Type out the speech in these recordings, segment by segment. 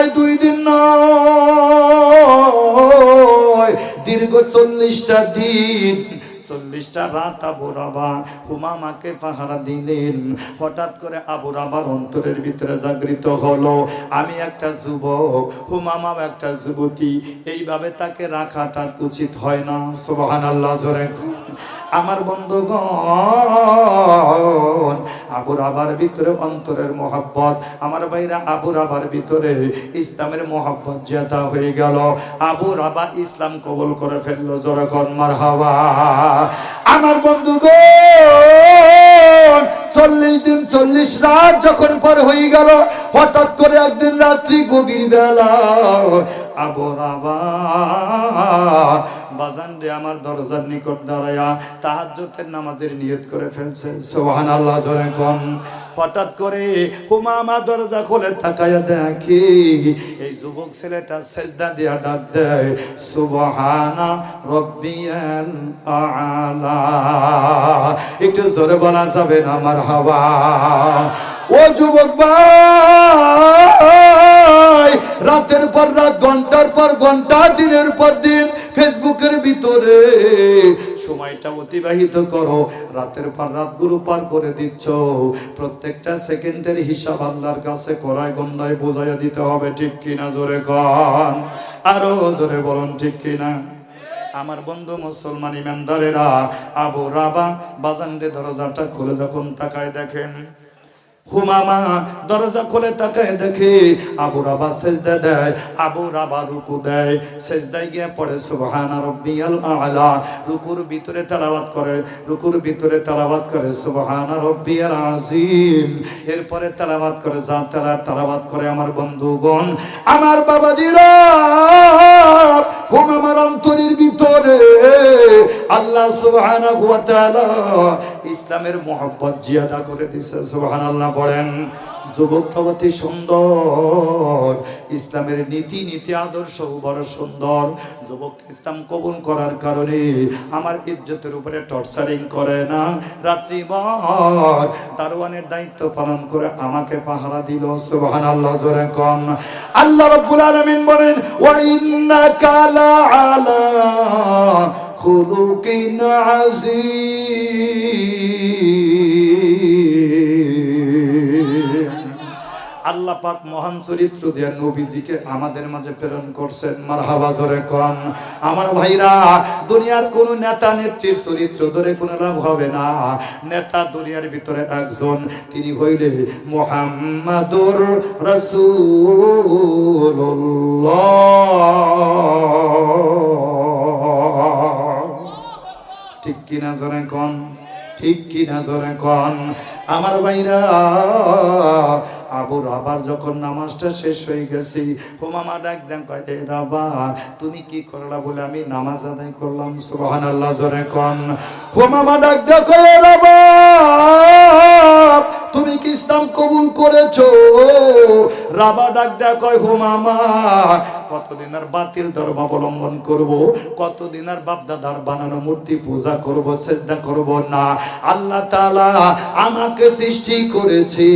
নয় দুই দিন নয়। দীর্ঘ চল্লিশটা দিন, চল্লিশটা রাত পাহারা দিলেন। হঠাৎ করে অন্তরের ভিতরে জাগৃত হলো। আমি একটা যুবক, হুমামাও একটা যুবতী। এইভাবে তাকে রাখাটা উচিত হয় না। সুবহান আল্লাহ। আমার বন্ধুগণ, আবুর আবার ভিতরে অন্তরের মোহাব্বত। আমার ভাইরা আবুর আবার ভিতরে ইসলামের মোহাব্বত জেতা হয়ে গেল। আবা ইসলাম কবল করে ফেলল জোরকন মার হাওয়া আমার বন্ধুগণ, চল্লিশ দিন চল্লিশ রাত যখন পর হয়ে গেল, হঠাৎ করে একদিন রাত্রি গভীর বেলা আবর বাজান রে আমার দরজার নিকট দাঁড়ায়া তাহাজ্জুদের নামাজের নিয়ত করে ফেলছে সুবহানাল্লাহ, জোরে কোন। হঠাৎ করে হুমামা দরজা খুলে তাকায়া দেখি, এই যুবক ছেলেটা সেজদা দিয়া ডাক দেয়, সুবহানা রব্বিয়াল আলা। একটু জোরে বলা যাবে না আমার হাওয়া? ও যুবক ভাই, রাতের পর রাত, ঘণ্টার পর ঘণ্টা, দিনের পর দিন ফেসবুকের ভিতরে। সময়টা অতিবাহিত করো। রাতের পর রাত রাতগুলো পার করে দিচ্ছ। প্রত্যেকটা সেকেন্ডের হিসাব আল্লাহর কাছে করায় গন্ডায় বোঝাইয়া দিতে হবে, ঠিক কিনা জোরে কন? আরও জোরে বলুন, ঠিক কিনা? আমার বন্ধু মুসলমান ইমানদারেরা, আবু রাবা বাজানরে দরজাটা খুলে যখন তাকায় দেখেন হুমামা দরজা খুলে তাকায় দেখে আবু রাবা সেজদা দেয়, আবু রাবা রুকু দেয়, সেজদায় গিয়ে পড়ে, সুবহানা রাব্বিয়াল আলা, রুকুর ভিতরে তেলাওয়াত করে, রুকুর ভিতরে তেলাওয়াত করে, সুবহানা রাব্বিয়াল আযীম, এরপরে তেলাওয়াত করে, যা তেলার তেলাওয়াত করে আমার বন্ধুগণ, আমার বাবাজিরা হুমামার অন্তরের ভিতরে আল্লাহ সুবহানাহু ওয়া তাআলা ইসলামের মোহাব্বত জিয়াদা করে দিছে, সুবহানাল্লাহ পড়েন যুবকটা অতি সুন্দর, ইসলামের নীতি নীতি আদর্শ বড় সুন্দর। যুবক ইসলাম কবুল করার কারণে আমার ইজ্জতের উপরে টর্চারিং করে না। রাত্রিবার দারোয়ানের দায়িত্ব পালন করে আমাকে পাহারা দিল সুবহান আল্লাহ জোরে কন। আল্লাহ রাব্বুল আলামিন বলেন, ওয়া ইন্নাকা লাআলা খুলুকিন আযীম আল্লাহ পাক মহান চরিত্র দিয়ে নবীজিকে আমাদের মাঝে প্রেরণ করছেন। মারহাবা জোরে কন আমার ভাইরা, দুনিয়ার কোন নেতা নেত্রীর চরিত্র ধরে কোনো লাভ হবে না। নেতা দুনিয়ার ভিতরে একজন, তিনি হইলে মোহাম্মদুর রসুল্লাহ কিনা জোরে কন? ঠিক কিনা জোরে কন? আমার ভাইরা, আবুর আবার যখন নামাজটা শেষ হয়ে গেছি হুমামা ডাক দেন, কয়, "এ রাবা, তুমি কি করলা বলে আমি নামাজ আদায় করলাম? সুবহান আল্লাহ জোরে কন। হুমামা ডাক দেন, কয়, "এ রাবা, তুমি কি ইসলাম কবুল করেছ? রাবা ডাক দেয়া কয় হুমামা কতদিন আর বাতিল ধর্ম অবলম্বন করব? কতদিন আর বাপদাদার বানানো মূর্তি পূজা করব শ্রদ্ধা করব না? আল্লাহ তাআলা আমাকে সৃষ্টি করেছে।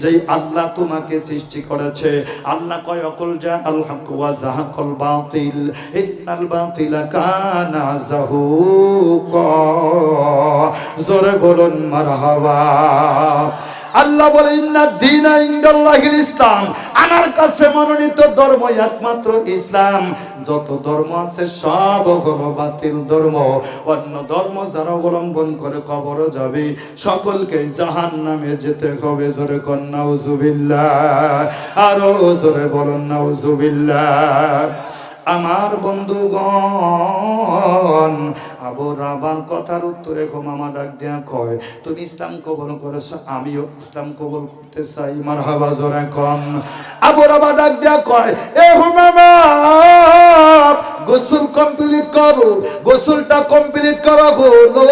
যে আল্লাহ তোমাকে সৃষ্টি করেছে, আল্লাহ কয়, অকল যা আল হক ওয়া জাহাকাল বাতিল, ইন্নাল বাতিলা কানা জাহুকা। জোরে বলুন, মারহাবা। আল্লাহ বলে, ইন্না ইসলাম। আমার কাছে মনোনীত ধর্ম একমাত্র ইসলাম। যত ধর্ম আছে সব হলো বাতিল ধর্ম। অন্য ধর্ম যারা অবলম্বন করে কবর যাবে, সকলকে জাহান নামে যেতে হবে। জোরে কন্যা উজুবিল্লাহ আরও জোরে বলুন না উজুবিল্লাহ আমার বন্ধুগণ, আবু রাবার কথার উত্তরে মামা ডাক দিয়া কয়, তুমি ইসলাম কবল করেছ? আমিও ইসলাম কবল করতে চাই। মার হাবা জোরে কন। আবু রাবা ডাক দিয়া কয়, এ হুমামা! গোসল কমপ্লিট করো, গোসলটা কমপ্লিট করা হলো।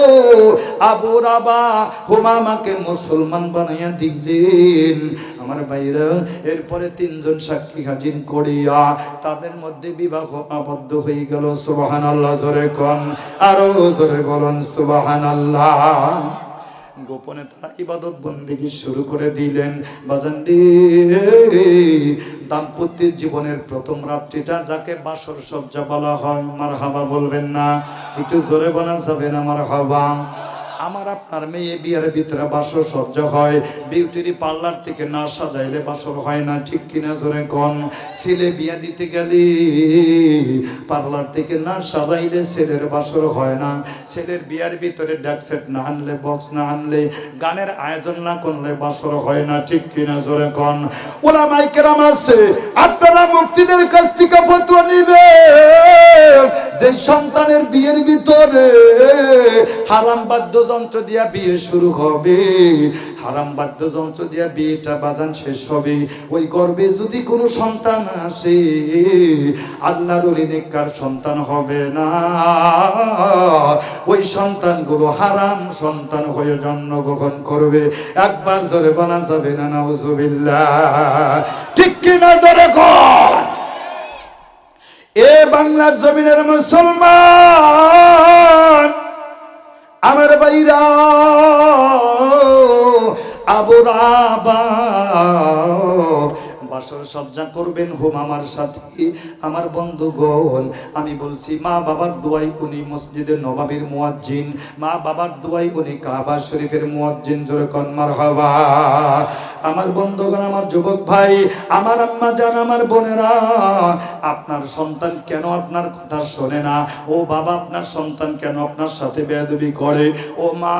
আবু রাবা হুমামাকে মুসলমান বানাইয়া দিলেন আমার ভাইরা, এরপরে তিনজন সাক্ষী হাজির করিয়া তাদের মধ্যে বিবাহ আবদ্ধ হয়ে গেল। সুবাহান আল্লাহ জোরে কন। আরও জোরে বলুন সুবাহান আল্লাহ গোপনে তারা ইবাদত বন্দিকে শুরু করে দিলেন। বাজানডি দাম্পত্যের জীবনের প্রথম রাত্রিটা যাকে বাসর সজ্জা বলা হয় আমার হাবা বলবেন না। একটু জোরে বলা যাবে না আমার হাবা আমার আপনার মেয়ে বিয়ের ভিতরে বাসর সহ্য হয়, বিউটির পার্লার থেকে না সাজাইলে বাসর হয় না, ঠিক কিনা জোরে কন? ছেলে বিয়া দিতে গেলে পার্লার থেকে না সাজাইলে ছেলের বাসর হয় না। ছেলের বিয়ার ভিতরে ড্যাকসেট না আনলে, বক্স না আনলে, গানের আয়োজন না করলে বাসর হয় না, ঠিক কিনা জোরে কন? ওলা মাইকেরাম আছে, আপনারা মুক্তিদের কাছ থেকে ফতুয়া নিবে যে সন্তানের বিয়ের ভিতরে হারাম বাদ্যযন্ত্র দিয়া বিয়ে শুরু হবে। হারাম বাদ্যযন্ত্র দিয়া বিয়েটা বাজান শেষ হবে। ওই গর্বে যদি কোনো সন্তান আসে, আল্লাহর অলিনেকার সন্তান হবে না। ওই সন্তানগুলো হারাম সন্তান হয়ে জন্মগ্রহণ করবে। একবার জোরে বলা যাবে না না নাউজুবিল্লাহ। ঠিক কি না জোরে কর এ বাংলার জমিনের মুসলমান আমার বাইরা আবুরাবা বাসর সজ্জা করবেন হোম আমার সাথে। আমার বন্ধুগণ, আমি বলছি, মা বাবার দোয়াই উনি মসজিদের নবাবের মুয়াজ্জিন, মা বাবার দোয়াই উনি কাবা শরীফের মুয়াজ্জিন, জোরে কন্মার হবা আমার বন্ধুগণ, আমার যুবক ভাই, আমার আম্মা জান, আমার বোনেরা, আপনার সন্তান কেন আপনার কথা শোনে না? ও বাবা, আপনার সন্তান কেন আপনার সাথে বেয়াদবি করে? ও মা,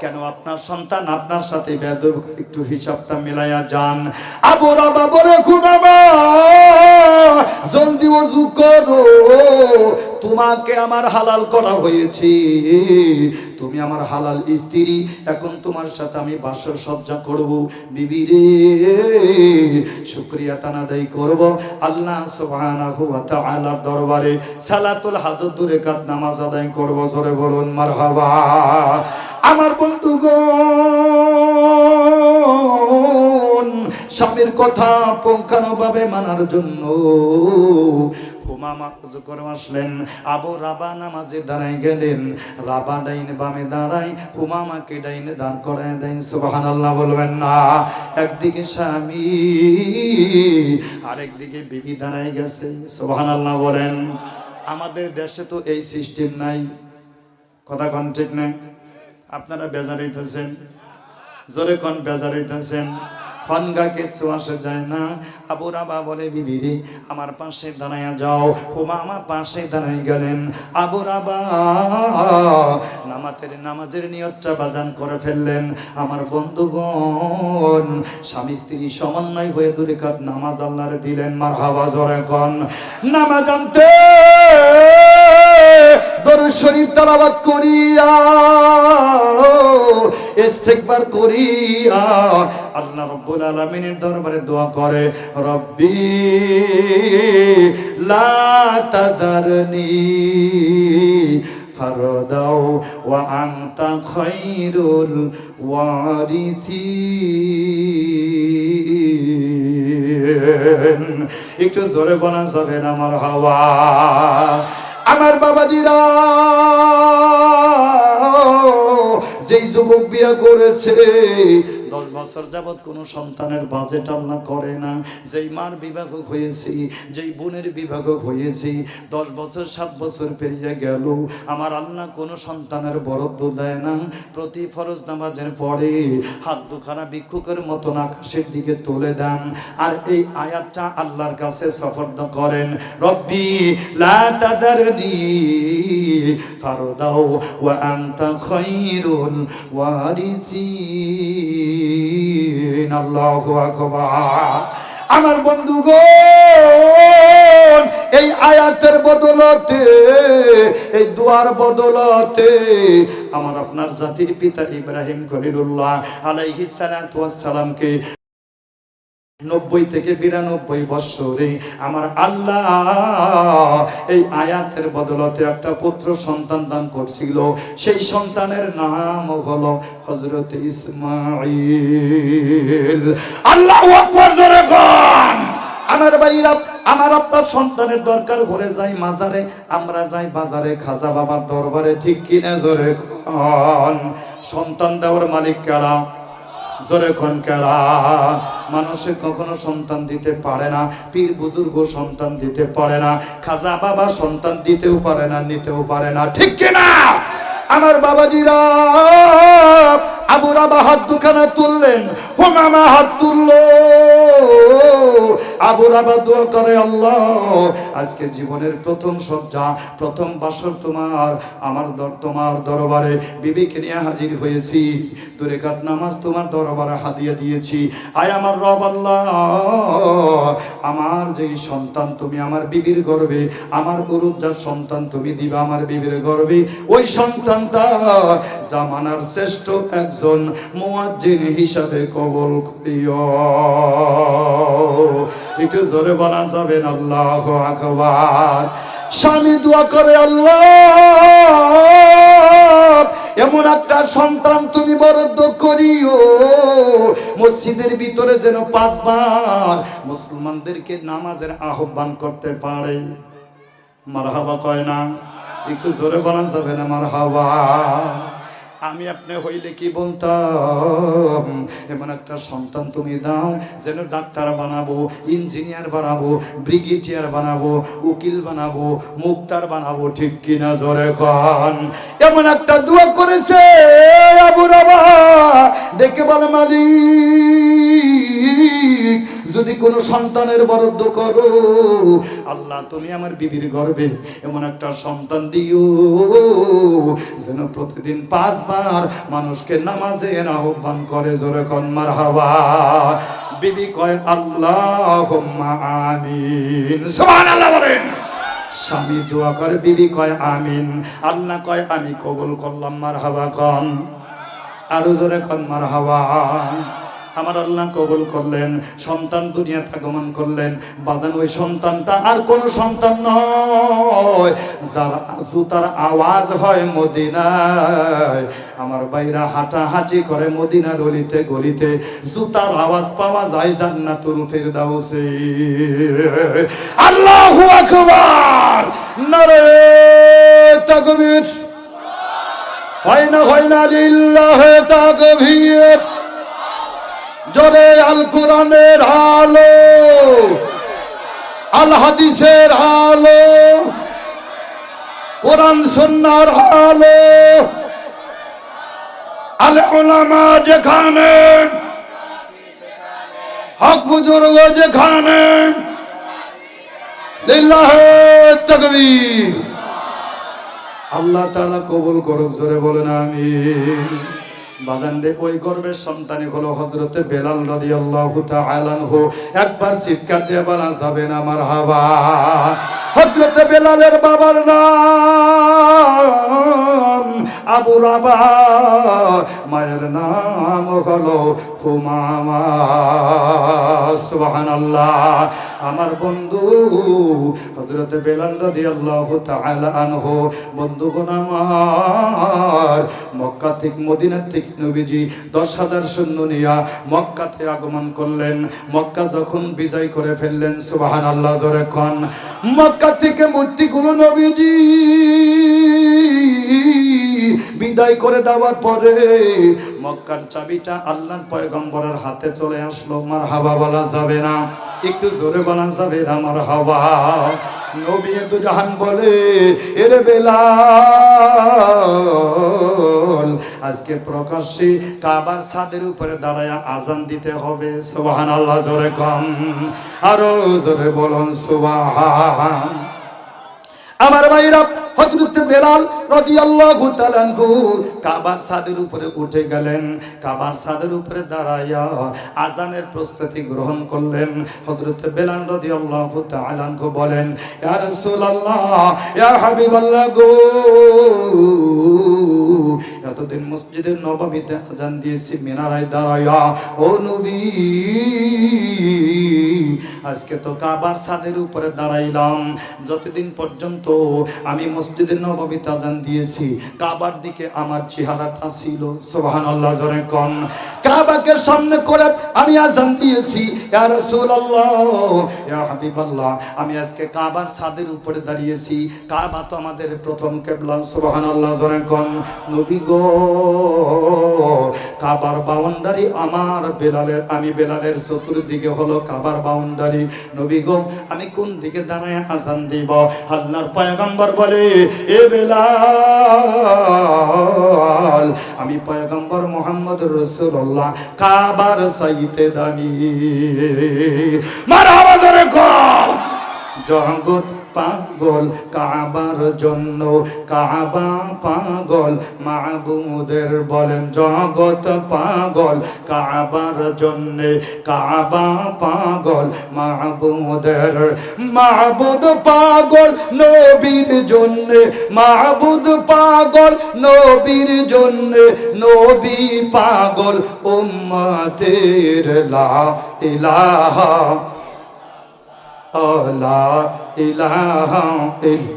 কেন আপনার সন্তান আপনার সাথে বেয়াদবি একটু হিসাবটা মিলাইয়া যান। আবরা বাবরে খুনামা! জলদি ওযু করো। তোমাকে আমার হালাল করা হয়েছে। তুমি আমার হালাল স্ত্রী, এখন তোমার সাথে আমি বাসর সজ্জা করব। বিবি রে, শুক্রিয়া তানাদাই করব। আল্লাহ সুবহানাহু ওয়া তাআলার দরবারে সালাতুল হাজত দূরে কাত নামাজ আদায় করব। জোরে বলুন, মারহাবা। আমার বন্ধুগণ স্বামীর কথা পুঙ্খানুভাবে মানার জন্য। আসলেন। আবু রাবা দাঁড়াই গেলেন। ডাইন না, একদিকে স্বামী বিবি দাঁড়াই গেছে। সুবহানাল্লাহ বলেন, আমাদের দেশে তো এই সিস্টেম নাই। কথা কন ঠিক নাই? আপনারা বেজারাইতেছেন জোরে কন বেজারাইতেছেন ফনগা কিছু আসে যায় না। আবু রাবা বলে বিবিরে আমার পাশে দাঁড়াইয়া যাও। হুমা আমার পাশে দাঁড়াই গেলেন। আবু রাবা নামাতের নামাজের নিয়তটা বাজান করে ফেললেন। আমার বন্ধুগণ, স্বামী স্ত্রী সমন্বয় হয়ে দূরে কাত নামাজ আল্লাহরে দিলেন মার হাওয়া জোরে কন। নামাজ আনতে দরুদ শরীফ তেলাওয়াত করিয়া ইস্তেগফার করিয়া আল্লাহ রাব্বুল আলামিনের দরবারে দোয়া করে, রব্বি লা তাদারনি ফারদাও ওয়া আনতা খায়রুল ওয়ারিথিন একটু জোরে বলা যাবে আমার হাওয়া? আমার বাবাজিরা যেই যুবক বিয়া করেছে, দশ বছর যাবৎ কোনো সন্তানের বাজেট আল্লাহ করে না। যেই মার বিবাহ হয়েছি, যেই বোনের বিবাহ হয়েছি, দশ বছর, সাত বছর পেরিয়ে গেল। আমার আল্লাহ কোনো সন্তানের বরাদ্দ দেয় না। প্রতি ফরজ নামাজের পরে হাত দুখানা ভিক্ষুকের মতন আকাশের দিকে তুলে দেন। আর এই আয়াতটা আল্লাহর কাছে সফর্দ করেন, রব্বি, লা ফারদাও ওয়া আনতা খায়রুল ওয়ারিসিন, আল্লাহু আকবার। আমার বন্ধুগণ, এই আয়াতের বদলতে, এই দুয়ার বদলতে আমার আপনার জাতির পিতা ইব্রাহিম খলিলুল্লাহ আলাইহিস সালাতু ওয়াস সালামকে নব্বই থেকে বিরানব্বই বৎসরে আমার আল্লাহ এই আয়াতের বদলতে একটা পুত্র সন্তান দান করছিল। সেই সন্তানের নাম হলো হজরত ইসমাইল আল্লাহ আমার ভাইরা, আমার আপনার সন্তানের দরকার হলে যাই মাজারে, আমরা যাই বাজারে, খাজা বাবার দরবারে, ঠিক কিনে জোরে সন্তান দেওয়ার মালিক কারা? জোরে খন কেরা মানুষে কখনো সন্তান দিতে পারে না, পীর বুজুর্গ সন্তান দিতে পারে না, খাজা বাবা সন্তান দিতেও পারে না, নিতেও পারে না। ঠিক কিনা আমার বাবাজিরা, আবু রাবা হাত দুখানা তুললেন, হোমামা হাত তুললো। আবু রাবা দোয়া করে, আল্লাহ, আজকে জীবনের প্রথম সজ্জা প্রথম বাসর তোমার, আমার দর, তোমার দরবারে বিবিকে নিয়ে হাজির হয়েছি। দূরে কাত নামাজ তোমার দরবারে হাদিয়া দিয়েছি। আয় আমার রব আল্লাহ, আমার যেই সন্তান তুমি আমার বিবির গর্বে আমার গরুর যার সন্তান তুমি দিবা আমার বিবির গর্বে ওই সন্তানটা জামানার শ্রেষ্ঠ একজন মুয়াজ্জিন হিসাবে কবল করিও। একটু জোরে বলা যাবেন, আল্লাহ আকবার। স্বামী দোয়া করে, আল্লাহ, এমন একটা সন্তান তুমি বরাদ্দ করিও। মসজিদের ভিতরে যেন পাঁচবার মুসলমানদেরকে নামাজের আহ্বান করতে পারে। মারহাবা কয় না? একটু জোরে বলা যাবে না মারহাবা। আমি আপনি হইলে কি বলতাম? এমন একটা সন্তান তুমি দাও, যেন ডাক্তার বানাবো, ইঞ্জিনিয়ার বানাবো, ব্রিগেডিয়ার বানাবো, উকিল বানাবো, মুক্তার বানাবো, ঠিক কিনা জোরে কন? এমন একটা দোয়া করেছে আবু রাবা। দেখে বলে মালিক যদি কোনো সন্তানের বরাদ্দ করো, আল্লাহ তুমি আমার বিবির গর্বে এমন একটা সন্তান দিও, যেন প্রতিদিন পাঁচবার মানুষকে নামাজে আহ্বান করে, জোরে কন্মার হাওয়া বিবি কয় আল্লাহ আমিন। সুবহানাল্লাহ বলেন। স্বামী দোয়া করে, বিবি কয়, আমিন। আল্লাহ কয়, আমি কবুল করলাম মার হাওয়া কন। আরও জোরে কন মার হাওয়া আমার আল্লাহ কবুল করলেন, সন্তান দুনিয়াতে আগমন করলেন। বাদান ওই সন্তানটা আর কোন সন্তান নয়। যার জুতার আওয়াজ হয় মদিনায়। আমার বাইরা হাঁটা হাঁটি করে মদিনার গলিতে গলিতে, জুতার আওয়াজ পাওয়া যায় জান্নাতুল ফেরদাউসে। আল্লাহু আকবার! নারে তাকবীর। হয় না হয় না, লিল্লাহে তাকবীর। জোরে আল কোরআনের আলো আল হাদিসের আলো, কোরআন সুন্নার আলো আল উলামা যেখানে, হক বুজুর্গ যেখানে তাকবীর। আল্লাহ তাআলা কবুল করুক, জোরে বলেন, আমিন। বাজান রে ওই গর্বের সন্তানই হলো হজরতে বেলাল রাদিয়াল্লাহু তাআলা আনহু। একবার চিৎকার দিয়ে বলা যাবে না আমার হাবা হজরতে বেলালের বাবার নাম। আবু রাবা। মায়ের নাম হলো হুমামা আমার বন্ধু হজরতে বেলাল রাদিয়াল্লাহু তাআলা আনহু, বন্ধুগণ আমার, মক্কা থেকে মদিনা থেকে নবীজি দশ হাজার সৈন্য নিয়া মক্কাতে আগমন করলেন। মক্কা যখন বিজয় করে ফেললেন সুবাহান আল্লাহ জোরে খন মক্কা থেকে মূর্তিগুলো নবীজি বিদায় করে দেওয়ার পরে মক্কার চাবিটা আল্লাহর পয়গম্বরের হাতে চলে আসলো। আমার হাওয়া বলা যাবে না। একটু জোরে বলা যাবে না আমার হাওয়া নবী তো জাহান বলে, এর বেলাল, আজকে প্রকাশ্যে কাবার ছাদের উপরে দাঁড়ায় আজান দিতে হবে। সুবহান আল্লাহ জোরে কম। আরও জোরে বলুন, সুবহান। আমার ভাইরা হযরত বেলাল রাদিয়াল্লাহু তাআলা আনহু কাবার সাদের উপরে উঠে গেলেন। কাবার সাদের উপরে দাঁড়ায়া আজানের প্রস্তুতি গ্রহণ করলেন। হযরত বেলাল রাদিয়াল্লাহু তাআলা আনহু বলেন, ইয়া রাসূলুল্লাহ, ইয়া হাবিবাল্লাহ গো। এতদিন মসজিদের নববীতে আজান দিয়েছি মিনারায় দাঁড়ায়া। ও নবী, আজকে তো কাবার ছাদের উপরে দাঁড়াইলাম। যতদিন পর্যন্ত আমি মসজিদের নবমীতে আজান দিয়েছি, কাবার দিকে আমার চেহারাটা ছিল সোহান আল্লাহ জরে কন। কাবাকে সামনে করে আমি আজান দিয়েছি, ইয়া রাসূলুল্লাহ, ইয়া হাবিবাল্লাহ, আমি আজকে কাবার ছাদের উপরে দাঁড়িয়েছি। কাবা তো আমাদের প্রথম কেবলা, সুবহানাল্লাহ জোরে কোন। নবী গো কাবার বাউন্ডারি আমার বেলালের, আমি বেলালের চতুর্দিকে হলো কাবার বাউন্ডারি। নবী গো, আমি কোন দিকে দাঁড়ায় আজান দিব? আল্লাহর পয়গম্বর বলে, এ বেলাল, আমি পয়গম্বর মোহাম্মদ রসুল্লাহ, কাবার সাইতে দাঁড়িয়ে মারা আওয়াজ রেখো জগৎ পাগল কাবার জন্য, কাবা পাগল মাহবুদের বলেন, জগৎ পাগল কাবার জন্য, কাবা পাগল মাহবুদের। মাহবুদ পাগল নবীর জন্য, মাহবুদ পাগল নবীর জন্য, নবী পাগল উম্মতের লা ইলাহা لا إله إلا